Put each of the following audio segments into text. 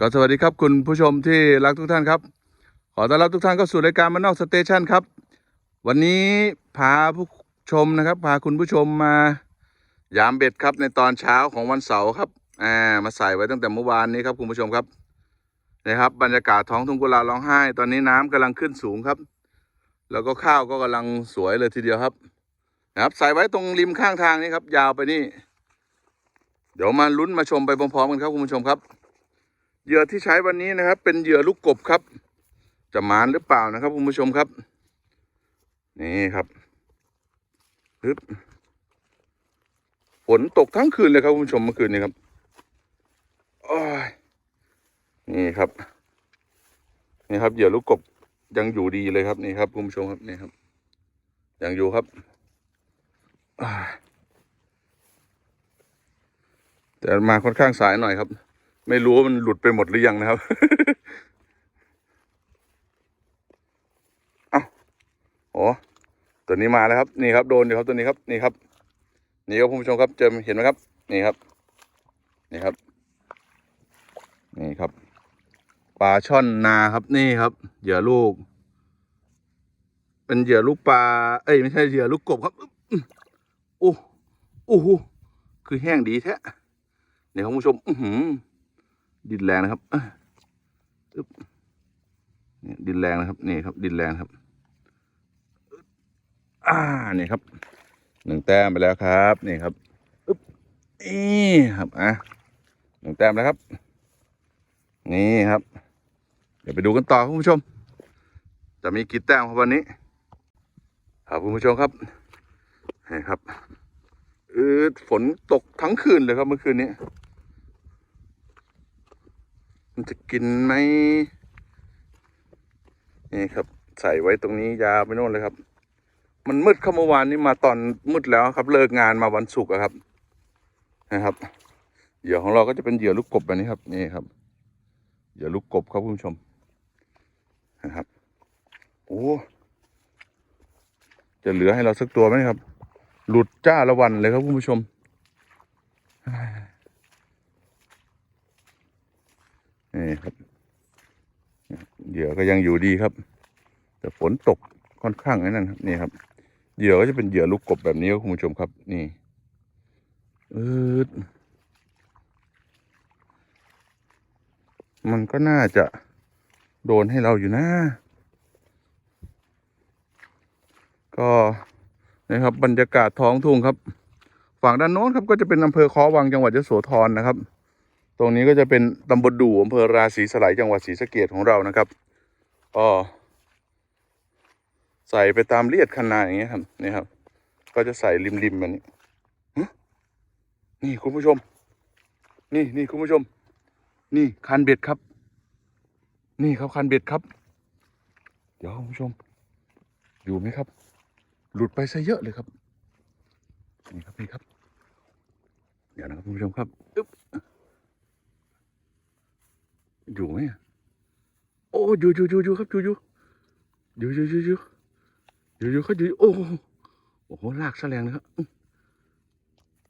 ก็สวัสดีครับคุณผู้ชมที่รักทุกท่านครับ ขอต้อนรับทุกท่านเข้าสู่รายการมานนอกสเตชันครับ วันนี้พาผู้ชมนะครับพาคุณผู้ชมมายามเบ็ดครับในตอนเช้าของวันเสาร์ครับอ่ามาใส่ไว้ตั้งแต่เมื่อวานนี้ครับคุณผู้ชมครับนะครับ บรรยากาศท้องทุ่งกุลาร้องไห้ ตอนนี้น้ำกำลังขึ้นสูงครับ แล้วก็ข้าวก็กำลังสวยเลยทีเดียวครับนะครับใส่ไว้ตรงริมข้างทางนี้ครับ ยาวไปนี่ เดี๋ยวมาลุ้นมาชมไปพร้อมๆกันครับคุณผู้ชมครับ เหยื่อที่ใช้วันนี้นะครับ เป็นเหยื่อลูกกบครับ จะหมานหรือเปล่านะครับคุณผู้ชมครับ นี่ครับปึ๊บฝนตกทั้งคืนเลยครับคุณผู้ชมเมื่อคืนนี้ครับอ้ยนี่ครับ นี่ครับเหยื่อลูกกบยังอยู่ดีเลยครับนี่ครับคุณผู้ชมครับนี่ครับ ยังอยู่ครับแต่มาค่อนข้างสายหน่อยครับ ไม่รู้ว่ามันหลุดไปหมดหรือยังนะครับ เอ้าโอ้ตัวนี้มาแล้วครับ นี่ครับโดนอยู่ครับตัวนี้ครับ นี่ครับ นี่ครับคุณผู้ชมครับ เจอเห็นไหมครับ นี่ครับ นี่ครับ นี่ครับ ปลาช่อนนาครับ นี่ครับ เหยื่อลูก เป็นเหยื่อลูกปลา เอ้ยไม่ใช่เหยื่อลูกกบครับอู้อโอ้โอ้โหคือแห้งดีแท้เนี่ยคุณผู้ชม อือหือ ดินแรงนะครับอึ๊บเนี่ยดินแรงนะครับนี่ครับ ดินแรงครับ อ่านี่ครับหนึ่งแต้มไปแล้วครับนี่ครับอึ๊บนี่ครับอะหนึ่งแต้มแล้วครับ นี่ครับ เดี๋ยวไปดูกันต่อคุณผู้ชม จะมีกี่แต้มครับวันนี้ ครับคุณผู้ชมครับนี่ครับเออฝนตกทั้งคืนเลยครับเมื่อคืนนี้ มันจะกินไหมนี่ครับ ใส่ไว้ตรงนี้ยาวไปโน่นเลยครับ มันมืดเข้าเมื่อวานนี้มาตอนมืดแล้วครับ เลิกงานมาวันศุกร์อะครับ นะครับเหยื่อของเราก็จะเป็นเหยื่อลูกกบแบบนี้ครับ นี่ครับเหยื่อลูกกบครับคุณผู้ชมนะครับโอ้จะเหลือให้เราสักตัวไหมครับ หลุดจ้าละวันเลยครับคุณผู้ชม นี่ครับเหยื่อก็ยังอยู่ดีครับ แต่ฝนตกค่อนข้างนั่นครับนี่ครับเหยื่อก็จะเป็นเหยื่อลูกกบแบบนี้ครับคุณผู้ชมครับ นี่อืดมันก็น่าจะโดนให้เราอยู่นะ ก็นะครับบรรยากาศท้องทุ่งครับ ฝั่งด้านโน้นครับก็จะเป็นอำเภอคอวังจังหวัดยโสธรนะครับ ตรงนี้ก็จะเป็นตำบลดู่อำเภอราศีสไลยจังหวัดศรีสะเกดของเรานะครับก็ใส่ไปตามเลียดคันนาอย่างเงี้ยครับนี่ครับ ก็จะใส่ริมๆแบบนี้นี่คุณผู้ชม นี่นี่คุณผู้ชม นี่คันเบ็ดครับ นี่ครับคันเบ็ดครับ เดี๋ยวคุณผู้ชม อยู่ไหมครับ หลุดไปซะเยอะเลยครับนี่ครับนี่ครับ เดี๋ยวนะครับคุณผู้ชมครับอึ๊บ อยู่ไหมอะโอ้อยู่อยู่อยู่อยู่ครับอยู่อยู่อยู่อยู่อยู่อยู่อยู่อยู่เขาอยู่โอ้โหโอ้โหลากแสลงเลยครับ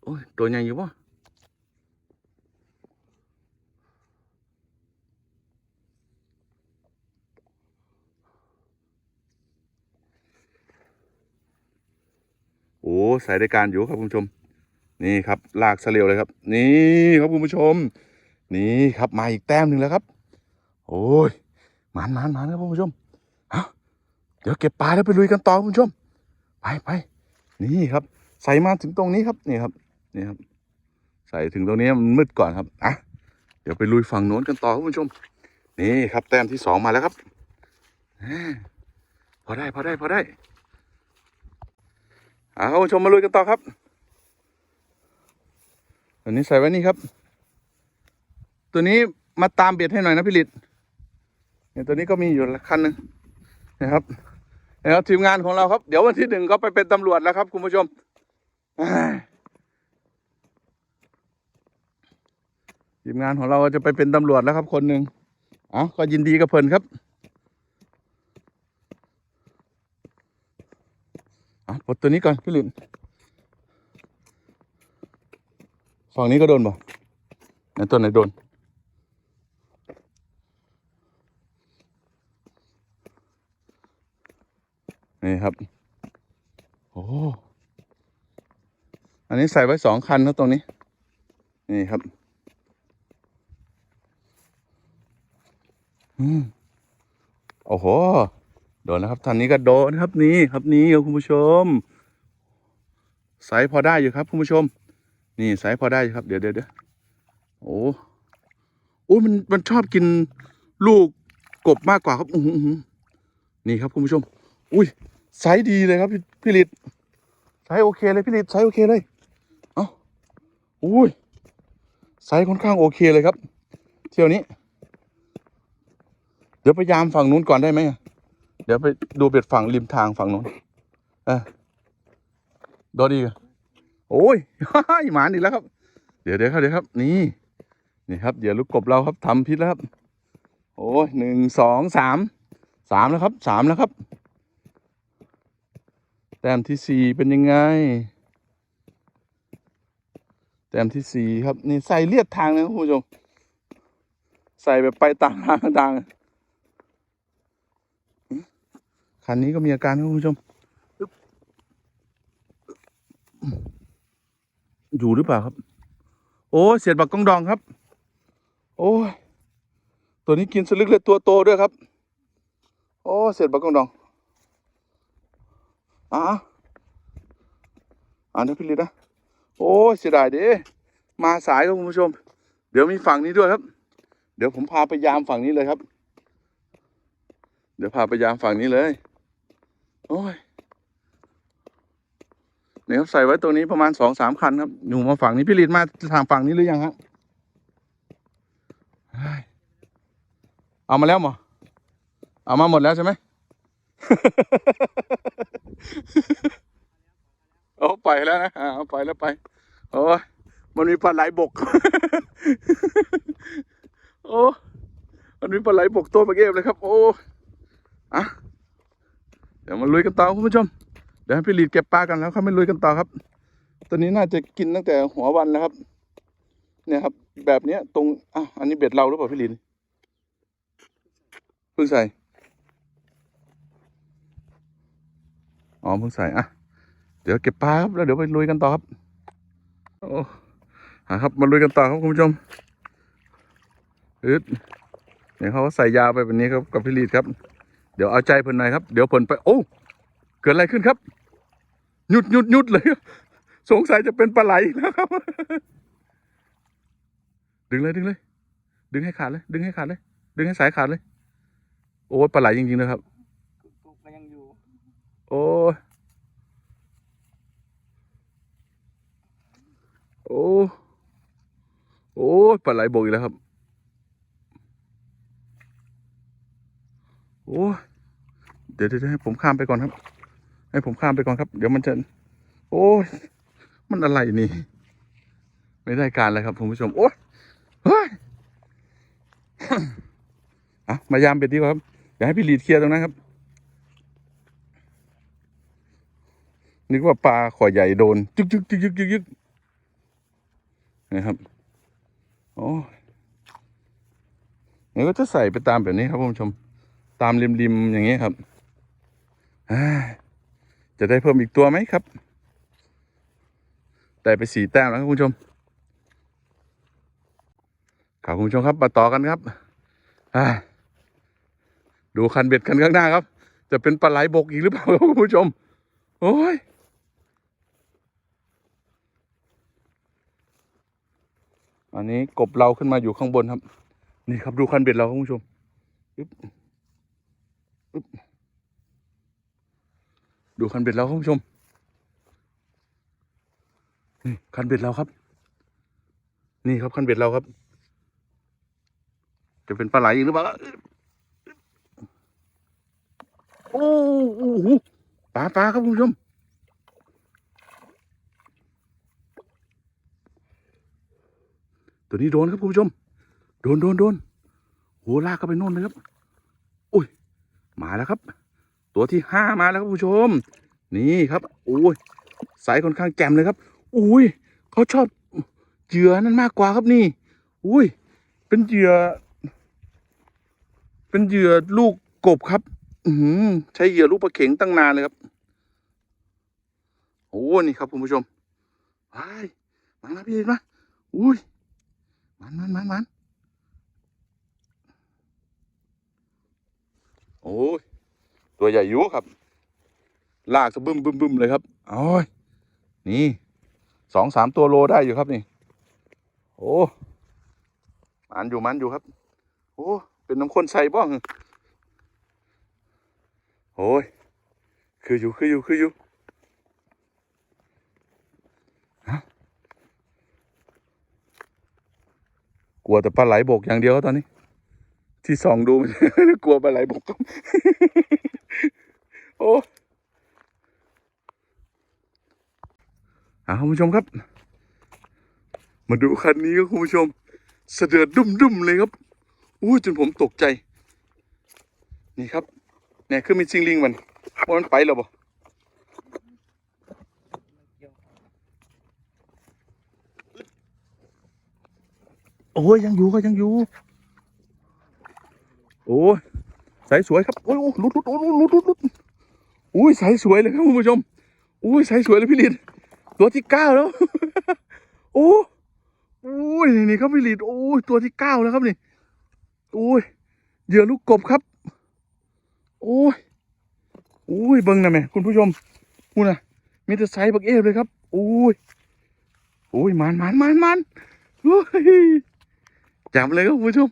โอ้ยตัวใหญ่อยู่ปะโอ้สายรายการอยู่ครับคุณผู้ชม นี่ครับลากเสลียวเลยครับ นี่ครับคุณผู้ชม นี่ครับมาอีกแต้มหนึ่งแล้วครับ โอ้ยหมานหมานหมานครับคุณผู้ชมเอาเดี๋ยวเก็บปลาแล้วไปลุยกันต่อคุณผู้ชม ไปไปนี่ครับ ใส่มาถึงตรงนี้ครับนี่ครับนี่ครับ ใส่ถึงตรงนี้มันมืดก่อนครับอะเดี๋ยวไปลุยฝั่งโน้นกันต่อคุณผู้ชม นี่ครับ แต้มที่สองมาแล้วครับพอได้พอได้พอได้อ่าคุณผู้ชมมาลุยกันต่อครับอันนี้ใส่ไว้นี่ครับ ตัวนี้มาตามเบียดให้หน่อยนะพี่ลิดเนี่ยตัวนี้ก็มีอยู่คันหนึ่งนะครับนะครับทีมงานของเราครับ เดี๋ยววันที่หนึ่งก็ไปเป็นตำรวจแล้วครับคุณผู้ชมทีมงานของเราจะไปเป็นตำรวจแล้วครับ คนหนึ่งอ๋อก็ยินดีกับเพลินครับเอปลดตัวนี้ก่อนพี่ลินฝั่งนี้ก็โดนบ่ไหนตัวไหนโดน นี่ครับ โอ้ อันนี้ใส่ไว้สองคันครับตรงนี้ นี่ครับ อืมโอ้โห โดนแล้วครับท่านนี้ก็โดนครับนี่ครับนี่ครับคุณผู้ชมไซส์พอได้อยู่ครับคุณผู้ชม นี่ไซส์พอได้อยู่ครับ เดี๋ยวเดี๋ยวเดี๋ยวโอ้โอ้มันมันชอบกินลูกกบมากกว่าครับอือนี่ครับคุณผู้ชม อุ้ย ไซส์ดีเลยครับ พี่พี่ฤทธิ์ไซส์โอเคเลยพี่ฤทธิ์ไซส์โอเคเลยเอ้าอุ้ยไซส์ค่อนข้างโอเคเลยครับ เที่ยวนี้ เดี๋ยวพยายามฝั่งนู้นก่อนได้ไหมเดี๋ยวไปดูเบ็ดฝั่งริมทางฝั่งนู้นเออดนอีกโอ้ยหมานอีกแล้วครับ เดี๋ยวเดี๋ยวครับเดี๋ยวครับ นี่นี่ครับเดี๋ยวลูกกบเราครับทำพิษแล้วครับ โอ้ยหนึ่งสองสามสามแล้วครับสามแล้วครับ ต้มที่สี่เป็นยังไง แต้มที่สี่ครับ นี่ใส่เลียดทางนะคุณผู้ชม ใส่แบบไปต่างทางต่างคันนี้ก็มีอาการครับคุณผู้ชม อยู่หรือเปล่าครับ โอ้เสียดบักกองดองครับ โอ้ตัวนี้กินสลึกเลยตัวโตด้วยครับ โอ้เสียดบักกองดอง อะอ่านนะพี่ลิดนะโอ้เสียดายเด้มาสายครับคุณผู้ชม เดี๋ยวมีฝั่งนี้ด้วยครับ เดี๋ยวผมพาไปยามฝั่งนี้เลยครับ เดี๋ยวพาไปยามฝั่งนี้เลย โอ้ยเนี่ยครับใส่ไว้ตรงนี้ประมาณสองสามคันครับอยู่มาฝั่งนี้พี่ลิดมาทางฝั่งนี้หรือยังฮะเฮ้ยเอามาแล้วหมอเอามาหมดแล้วใช่ไหม เอาไปแล้วนะอ่าเอาไปแล้วไปโอ้มันมีปลาไหลบก โอ้มันมีปลาไหลบกตัวปลาเก็บเลยครับ โอ้อะเดี๋ยวมาลุยกันต่อคุณผู้ชม เดี๋ยวให้พี่ลีดเก็บปลากันแล้วเขาไม่ลุยกันต่อครับ ตัวนี้น่าจะกินตั้งแต่หัววันแล้วครับ เนี่ยครับ แบบเนี้ยตรงอะอันนี้เบ็ดเราหรือเปล่าพี่ลีดเพิ่งใส่ อ๋อเพิ่งใส่อะเดี๋ยวเก็บปลาครับแล้วเดี๋ยวไปลุยกันต่อครับโอ้อะครับมาลุยกันต่อครับคุณผู้ชมอึดเนี่ยเขาใส่ยาไปแบบนี้ครับกับพี่ลีดครับ เดี๋ยวเอาใจเพิ่นหน่อยครับ เดี๋ยวเพิ่นไปโอ้เกิดอะไรขึ้นครับ หยุดหยุดหยุดเลย สงสัยจะเป็นปลาไหลนะครับ ดึงเลยดึงเลย ดึงให้ขาดเลย ดึงให้ขาดเลย ดึงให้สายขาดเลย โอ้ปลาไหลจริงๆนะครับกบก็ยังอยู่ โอ้โอ้โอ้ปลาไหลบกอีกแล้วครับ โอ้เดี๋ยวเดี๋ยวให้ผมข้ามไปก่อนครับ ให้ผมข้ามไปก่อนครับ เดี๋ยวมันจะ โอ้มันอะไรนี่ ไม่ได้การเลยครับคุณผู้ชม โอ้เฮ้ยอะมายามเบ็ดดีกว่าครับ เดี๋ยวให้พี่หลีดเคลียร์ตรงนั้นครับ นึกว่าปลาขอใหญ่โดนจึกจึกจึกจึกจึกจึกนะครับโอ้ยเนี่ยก็จะใส่ไปตามแบบนี้ครับคุณผู้ชม ตามริมริมๆอย่างนี้ครับจะได้เพิ่มอีกตัวไหมครับได้ไปสี่แต้มแล้วครับคุณผู้ชมครับคุณผู้ชมครับมาต่อกันครับดูคันเบ็ดคันข้างหน้าครับ จะเป็นปลาไหลบกอีกหรือเปล่าครับคุณผู้ชม โอ้ย อันนี้กบเราขึ้นมาอยู่ข้างบนครับ นี่ครับดูคันเบ็ดเราคุณผู้ชมอึ๊บอึ๊บดูคันเบ็ดเราคุณผู้ชมนี่คันเบ็ดเราครับ นี่ครับคันเบ็ดเราครับ จะเป็นปลาไหลอีกหรือเปล่าโอ้โหปลาปลาครับคุณผู้ชม ตัวนี้โดนครับคุณผู้ชม โดนโดนโดนโหลากเข้าไปโน่นเลยครับอุ้ยมาแล้วครับ ตัวที่ห้ามาแล้วครับคุณผู้ชม นี่ครับโอ้ยสายค่อนข้างแจ่มเลยครับอุ้ยเขาชอบเหยื่อนั่นมากกว่าครับนี่ อุ้ยเป็นเหยื่อ เป็นเหยื่อลูกกบครับ อืใช้เหยื่อลูกปลาเข็งตั้งนานเลยครับโอ้นี่ครับคุณผู้ชมไปมามาพี่ลินมาอุ้ย มันมันมันมันโอ้ย ตัวใหญ่ยุครับ ลากสะบึ้มบึ้มบึ้มเลยครับโอ้ย นี่ สองสามตัวโลได้อยู่ครับนี่ โอ้มันอยู่มันอยู่ครับ โอ้ เป็นน้ำข้นใส่บ้างโอ้ย คืออยู่คืออยู่คืออยู่ กลัวแต่ปลาไหลบกอย่างเดียวตอนนี้ ที่ส่องดูกลัวปลาไหลบกโอ้อาคุณผู้ชมครับ มาดูคันนี้ครับคุณผู้ชม เสดือดดุ้มดุมๆเลยครับอู้จนผมตกใจ นี่ครับเนี่ยคือมีซิงลิงมันว่ามันไปแล้วบ่ โอ้ยยังอยู่ก็ยังอยู่ โอ้ยใสสวยครับโอ้ยลุดลุดโอ้ยลุดลุดลุดอุ้ยใสสวยเลยครับคุณผู้ชมอุ้ยใสสวยเลยพี่ลินตัวที่เก้าแล้วโอ้โอ้ยนี่นี่ครับพี่ลีดโอ้ยตัวที่เก้าแล้วครับนี่โอ้ยเหยื่อลูกกบครับโอ้ยโอ้ยเบิ้งนะแม่คุณผู้ชมพูนะมีแต่ไซส์บักเอฟเลยครับโอ้ยโอ้ยมันมันมันมันโอ้ย จับเลยครับคุณผู้ชม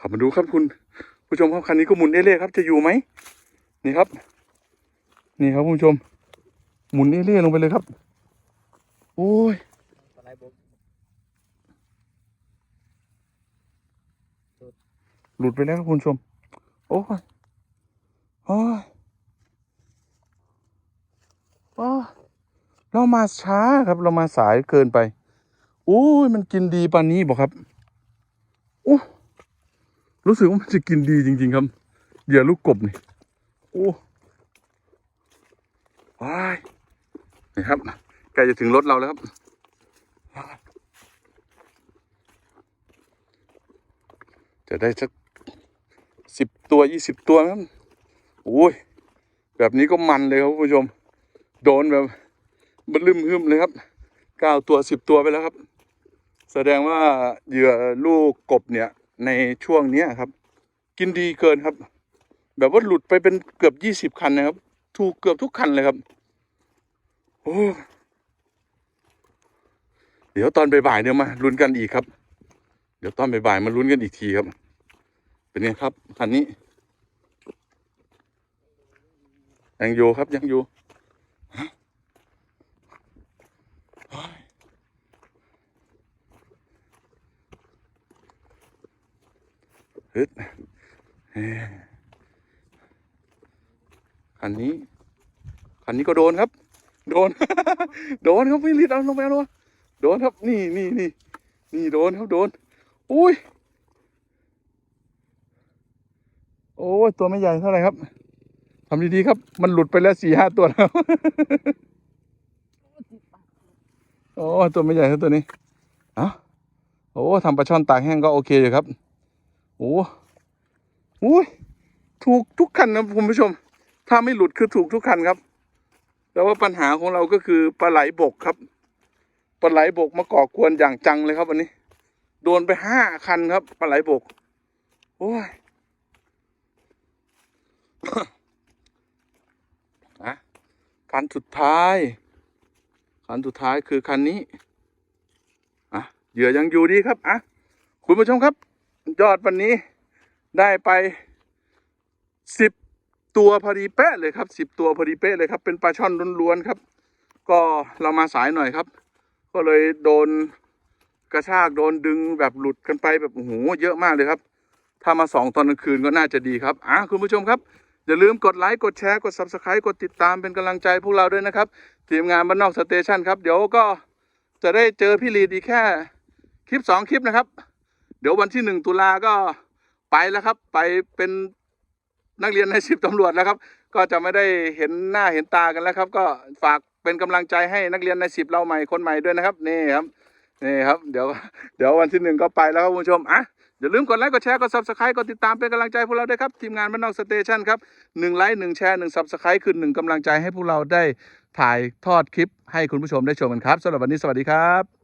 ขับมาดูครับคุณ ผู้ชมครับคันนี้ก็หมุนเอเล่ครับ จะอยู่ไหมนี่ครับ นี่ครับคุณผู้ชม หมุนเอเล่ลงไปเลยครับ โอ้ยหลุดไปแล้วครับคุณผู้ชม โอ้ยโอ้ยโอ้ยเรามาช้าครับเรามาสายเกินไป โอ้ยมันกินดีปานนี้บอกครับโอ้รู้สึกว่ามันจะกินดีจริง ๆ ครับเหยื่อลูกกบนี่โอ้ว้ายนี่ครับใกล้จะถึงรถเราแล้วครับจะได้สักสิบตัวยี่สิบตัวครับโอ้ยแบบนี้ก็มันเลยครับคุณผู้ชม โดนแบบบลืมหึมเลยครับเก้าตัวสิบตัวไปแล้วครับ แสดงว่าเหยื่อลูกกบเนี่ยในช่วงเนี้ยครับ กินดีเกินครับ แบบว่าหลุดไปเป็นเกือบยี่สิบคันนะครับ ถูกเกือบทุกคันเลยครับ โอ้เดี๋ยวตอนบ่ายๆเนี่ยมาลุ้นกันอีกครับ เดี๋ยวตอนบ่ายๆมาลุ้นกันอีกทีครับ เป็นไงครับคันนี้ยังอยู่ครับยังอยู่ฮะเฮ้ย ฮึดคันนี้คันนี้ก็โดนครับ โดน โดนครับพี่ลิศเอาลงไปเอาลงโดนครับนี่นี่นี่นี่โดนครับโดนอุ้ยโอ้ตัวไม่ใหญ่เท่าไหร่ครับทำดีๆครับ มันหลุดไปแล้วสี่ห้าตัวแล้วโอ้ตัวไม่ใหญ่เท่าตัวนี้อะโอ้ทำปลาช่อนตากแห้งก็โอเคอยู่ครับ โอ้โอ้ยถูกทุกคันนะคุณผู้ชม ถ้าไม่หลุดคือถูกทุกคันครับ แต่ว่าปัญหาของเราก็คือปลาไหลบกครับ ปลาไหลบกมาก่อกวนอย่างจังเลยครับวันนี้ โดนไปห้าคันครับปลาไหลบก โอ้ยอะคันสุดท้าย คันสุดท้ายคือคันนี้ อะ เหยื่อยังอยู่ดีครับ อะ คุณผู้ชมครับ ยอดวันนี้ได้ไปสิบตัวพอดีเป๊ะเลยครับสิบตัวพอดีเป๊ะเลยครับ เป็นปลาช่อนล้วนๆครับ ก็เรามาสายหน่อยครับ ก็เลยโดนกระชากโดนดึงแบบหลุดกันไปแบบโอ้โหเยอะมากเลยครับ ถ้ามาสองตอนกลางคืนก็น่าจะดีครับอะคุณผู้ชมครับ อย่าลืมกดไลค์กดแชร์กด subscribe กดติดตามเป็นกำลังใจพวกเราด้วยนะครับทีมงานบ้านนอกสเตชันครับ เดี๋ยวก็จะได้เจอพี่ลีดอีกแค่คลิปสองคลิปนะครับ เดี๋ยววันที่หนึ่งตุลาก็ไปแล้วครับ ไปเป็นนักเรียนในสิบตำรวจแล้วครับ ก็จะไม่ได้เห็นหน้าเห็นตากันแล้วครับ ก็ฝากเป็นกำลังใจให้นักเรียนในสิบเราใหม่คนใหม่ด้วยนะครับนี่ครับนี่ครับ เดี๋ยวเดี๋ยววันที่หนึ่งก็ไปแล้วครับคุณผู้ชมอะอย่าลืมกดไลค์กดแชร์กด subscribe กดติดตามเป็นกำลังใจพวกเราด้วยครับ ทีมงานบ้านนอกสเตชันครับหนึ่งไลค์หนึ่งแชร์หนึ่ง subscribe คือหนึ่งกำลังใจให้พวกเราได้ถ่ายทอดคลิปให้คุณผู้ชมได้ชมกันครับสำหรับวันนี้สวัสดีครับ